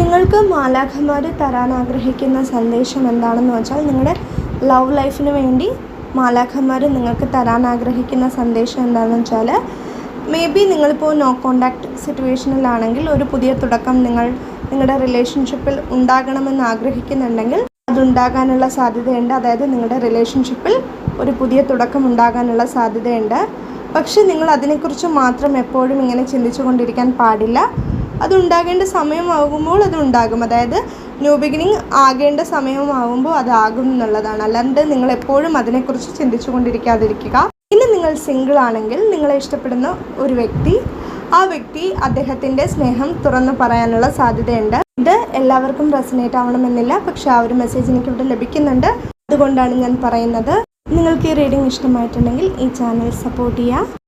നിങ്ങൾക്ക് മാലാഖമാർ തരാൻ ആഗ്രഹിക്കുന്ന സന്ദേശം എന്താണെന്ന് വെച്ചാൽ നിങ്ങളുടെ ലവ് ലൈഫിന് വേണ്ടി മാലാഖമാർ നിങ്ങൾക്ക് തരാൻ ആഗ്രഹിക്കുന്ന സന്ദേശം എന്താണെന്ന് വെച്ചാൽ മേ ബി നിങ്ങളിപ്പോൾ നോ കോണ്ടാക്ട് സിറ്റുവേഷനിലാണെങ്കിൽ ഒരു പുതിയ തുടക്കം നിങ്ങൾ നിങ്ങളുടെ റിലേഷൻഷിപ്പിൽ ഉണ്ടാകണമെന്ന് ആഗ്രഹിക്കുന്നുണ്ടെങ്കിൽ അതുണ്ടാകാനുള്ള സാധ്യതയുണ്ട്. അതായത് നിങ്ങളുടെ റിലേഷൻഷിപ്പിൽ ഒരു പുതിയ തുടക്കം ഉണ്ടാകാനുള്ള സാധ്യതയുണ്ട്. പക്ഷേ നിങ്ങൾ അതിനെക്കുറിച്ച് മാത്രം എപ്പോഴും ഇങ്ങനെ ചിന്തിച്ചു കൊണ്ടിരിക്കാൻ പാടില്ല. അതുണ്ടാകേണ്ട സമയമാകുമ്പോൾ അതുണ്ടാകും. അതായത് ന്യൂ ബിഗിനിങ് ആകേണ്ട സമയമാകുമ്പോൾ അതാകും എന്നുള്ളതാണ്. അല്ലാണ്ട് നിങ്ങൾ എപ്പോഴും അതിനെക്കുറിച്ച് ചിന്തിച്ചു കൊണ്ടിരിക്കാതിരിക്കുക ഇനി നിങ്ങൾ സിംഗിൾ ആണെങ്കിൽ നിങ്ങളെ ഇഷ്ടപ്പെടുന്ന ഒരു വ്യക്തി ആ വ്യക്തി അദ്ദേഹത്തിന്റെ സ്നേഹം തുറന്നു പറയാനുള്ള സാധ്യതയുണ്ട്. ഇത് എല്ലാവർക്കും റെസനേറ്റ് ആവണമെന്നില്ല. പക്ഷെ ആ ഒരു മെസ്സേജ് എനിക്കിവിടെ ലഭിക്കുന്നുണ്ട്. അതുകൊണ്ടാണ് ഞാൻ പറയുന്നത്. നിങ്ങൾക്ക് ഈ റീഡിംഗ് ഇഷ്ടമായിട്ടുണ്ടെങ്കിൽ ഈ ചാനൽ സപ്പോർട്ട് ചെയ്യുക.